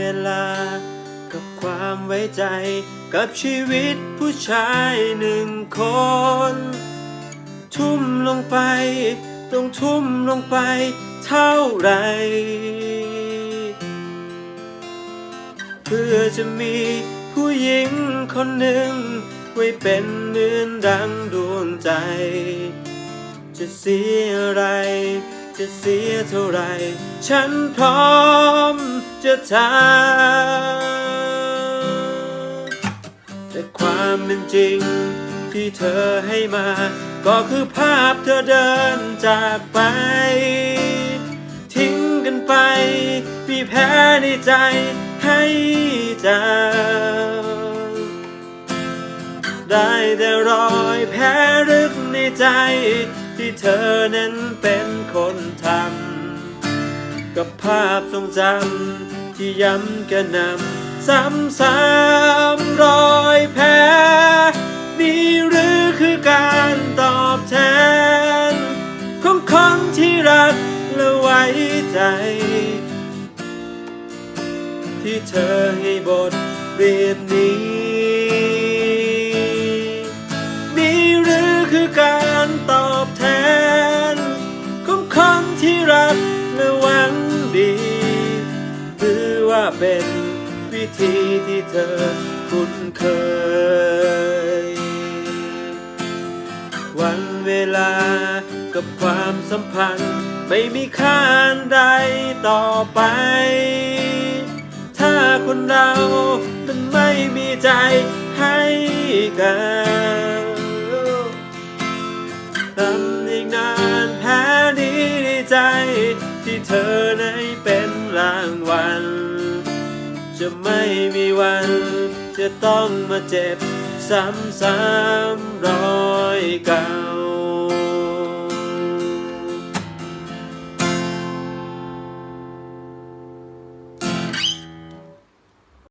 เวลา กับความไว้ใจ กับชีวิตผู้ชายหนึ่งคน ทุ่มลงไป ต้องทุ่มลงไปเท่าไร เพื่อจะมีผู้หญิงคนหนึ่ง ไว้เป็นเหมือนดังดวงใจ จะเสียอะไร จะเสียเท่าไร ฉันพร้อมจะทำแต่ความเป็นจริงที่เธอให้มา ก็คือภาพเธอเดินจากไป ทิ้งกันไปมีแพ้ในใจให้เจ้าได้แต่รอยแผลลึกในใจ ที่เธอนั้นเป็น คนทำกับภาพทรงจำที่ย้ำกระหนำซ้ำๆรอยแผลนี่หรือคือการตอบแทน ของคนที่รักและไว้ใจ ที่เธอให้บทเรียนนี้ นี่หรือคือการ เป็นวิธีที่เธอคุ้นเคย วันเวลากับความสัมพันธ์ไม่มีค่าใดต่อไป ถ้าคนเรามันไม่มีใจให้กันทำอีกนาน ไม่มีวัน จะต้องมาเจ็บซ้ำซ้ำรอยเก่า